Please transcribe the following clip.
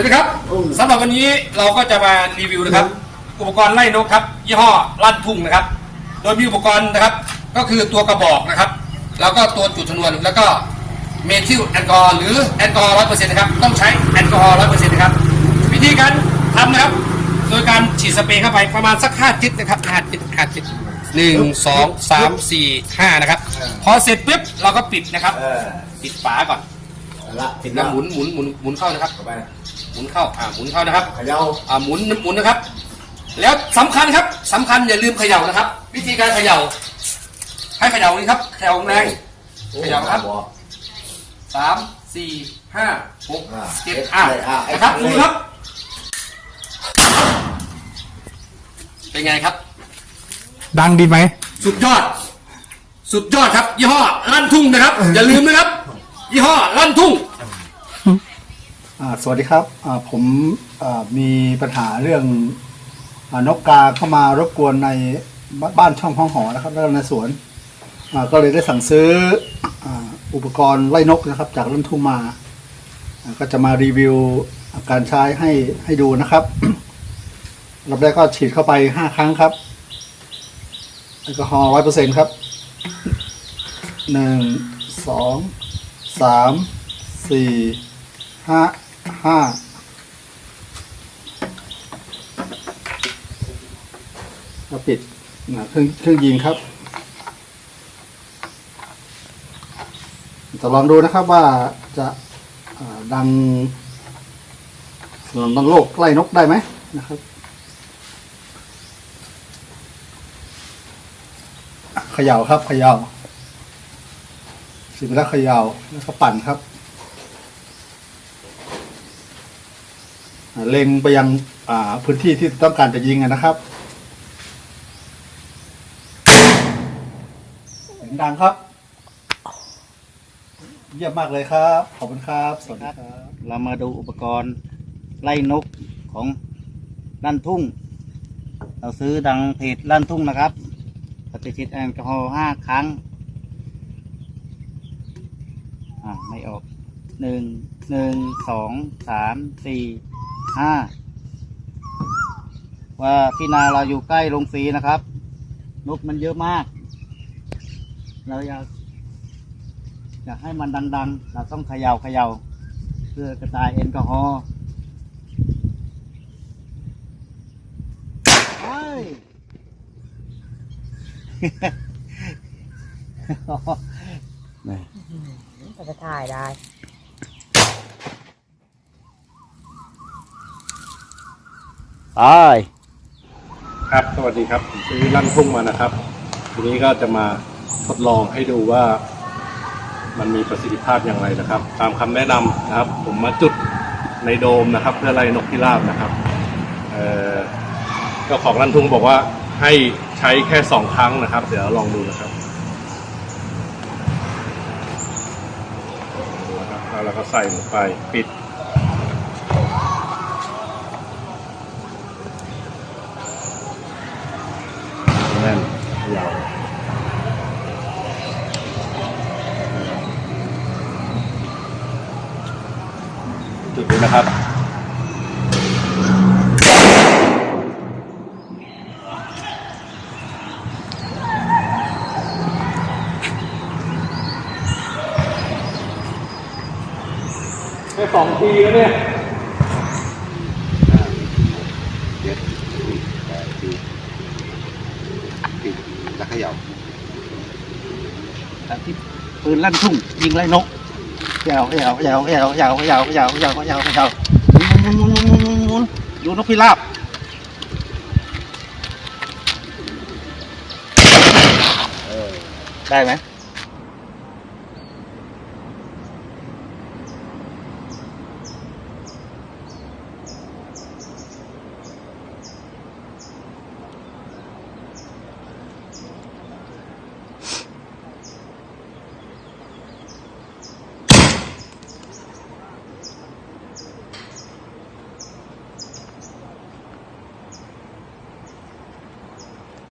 วัสดีครับสำหรับวันนี้เราก็จะมารีวิวนะครับ อุปกรณ์ไล่นกครับ ยี่ห้อลั่นทุ่งนะครับ โดยมีอุปกรณ์นะครับ ก็คือตัวกระบอกนะครับ แล้วก็ตัวจุดชนวนแล้วก็เมทิลแอลกอฮอล์หรือแอลกอฮอล์ร้อยเปอร์เซ็นต์นะครับต้องใช้แอลกอฮอล์ร้อยเปอร์เซ็นต์นะครับวิธีการทำนะครับ โดยการฉีดสเปรย์เข้าไปประมาณสักห้าจิตนะครับห้าจิตห้าจิตหนึ่งสองสามสี่ห้านะครับ พอเสร็จปุ๊บเราก็ปิดนะครับเออปิดฝาก่อนเอาละติดแล้วน้ำหมุนหมุนหมุนหมุนเข้านะครับเข้าไป หมุนเข้าอ่าหมุนเข้านะครับ เขย่าอ่าหมุนหมุนนะครับ แล้วสำคัญครับสำคัญอย่าลืมเขย่านะครับ วิธีการเขย่า ให้เขย่านี่ครับเขย่าแรงโอ้เขย่าครับบ่สามสี่ห้าหกอ่าเจ็ดเอ็ดอะเลยอะนะครับเอ็ดดูเลยครับ เป็นไงครับ ดังดีไหม สุดยอด สุดยอดครับ ยี่ห้อลั่นทุ่งนะครับ อย่าลืมนะครับ ยี่ห้อลั่นทุ่งอ่า สวัสดีครับผมมีปัญหาเรื่องอนกกาเข้ามารบกวนในบบ้านช่องห้องหอนะครับแล้วในสวนก็เลยได้สั่งซื้ออุปกรณ์ไล่นกนะครับ จากรุ่นทุ่งมา ก็จะมารีวิวการใช้ให้ให้ดูนะครับรอบแรกก็ฉีดเข้าไปห้าครั้งครับแอลกอฮอล์ร้อยเปอร์เซ็นต์ครับหนึ่งสองสามสี่ห้า ห้าเราปิดเครื่องเครื่องยิงครับ จะลองดูนะครับว่าจะดังสนนดังโลกไล่นกได้ไหมนะครับ ขย่าครับ ขย่าสิบแล้วขย่าแล้วก็ปั่นครับ อ่า เล็งไปยังพื้นที่ที่ต้องการจะยิงนะครับเสียงดังครับ เยี่ยมมากเลยครับ ขอบคุณครับ สวัสดีครับ เรามาดูอุปกรณ์ไล่นกของลั่นทุ่ง เราซื้อดังเพจลั่นทุ่งนะครับปฏิทินแอลกอฮอล์ห้าครั้ง อ่าไม่ออกหนึ่งหนึ่งสองสามสี่ ห้าว่าที่นาเราอยู่ใกล้โรงสีนะครับ นกมันเยอะมาก เราอยากอยากให้มันดัง ๆ เราต้องเขย่าเขย่าเพื่อกระจายแอลกอฮอล์เฮ้ยก็จะถ่ายได้ายครับสวัสดีครับผมซื้อลั่นทุ่งมานะครับทีนี้ก็จะมาทดลองให้ดูว่า มันมีประสิทธิภาพอย่างไรนะครับ ตามคำแนะนำนะครับ ผมมาจุดในโดมนะครับ เพื่อไล่นกพิราบนะครับเอ่อเจ้าของลั่นทุ่งบอกว่าให้ใช้แค่สองครั้งนะครับ เดี๋ยวลองดูนะครับดูนะครับแล้วเราก็ใส่ลงไปปิด แน่นยาวจุด นี้นะครับ แค่สองทีแล้วเนี่ยเจ็ดแปดทีปิดแล้วเขย่าแบบที่ปืนลั่นทุ่งยิงไล่นกเข ยาเขย่าเขย่าเขย่าเขย่าเขย่าเขย่าเขย่าเขย่าเขย่าวหมุนหมุนหมุนหมุนหมุนดูนกพิราบได้ไหม